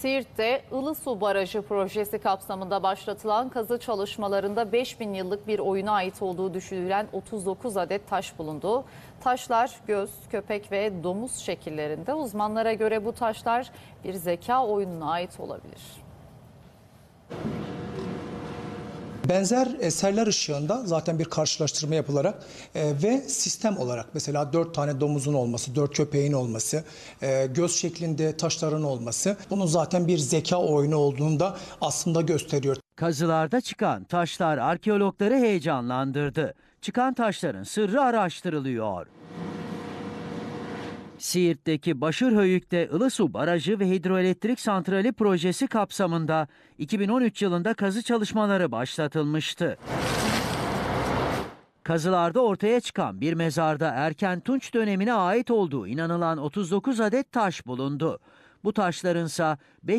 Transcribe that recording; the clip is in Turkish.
Siirt'te Ilısu Barajı projesi kapsamında başlatılan kazı çalışmalarında 5000 yıllık bir oyuna ait olduğu düşünülen 39 adet taş bulundu. Taşlar göz, köpek ve domuz şekillerinde. Uzmanlara göre bu taşlar bir zeka oyununa ait olabilir. Benzer eserler ışığında zaten bir karşılaştırma yapılarak e, ve sistem olarak mesela dört tane domuzun olması, dört köpeğin olması, e, göz şeklinde taşların olması bunun zaten bir zeka oyunu olduğunu da aslında gösteriyor. Kazılarda çıkan taşlar arkeologları heyecanlandırdı. Çıkan taşların sırrı araştırılıyor. Siirt'teki Başırhöyük'te Ilısu Barajı ve Hidroelektrik Santrali projesi kapsamında 2013 yılında kazı çalışmaları başlatılmıştı. Kazılarda ortaya çıkan bir mezarda erken Tunç dönemine ait olduğu inanılan 39 adet taş bulundu. Bu taşlarınsa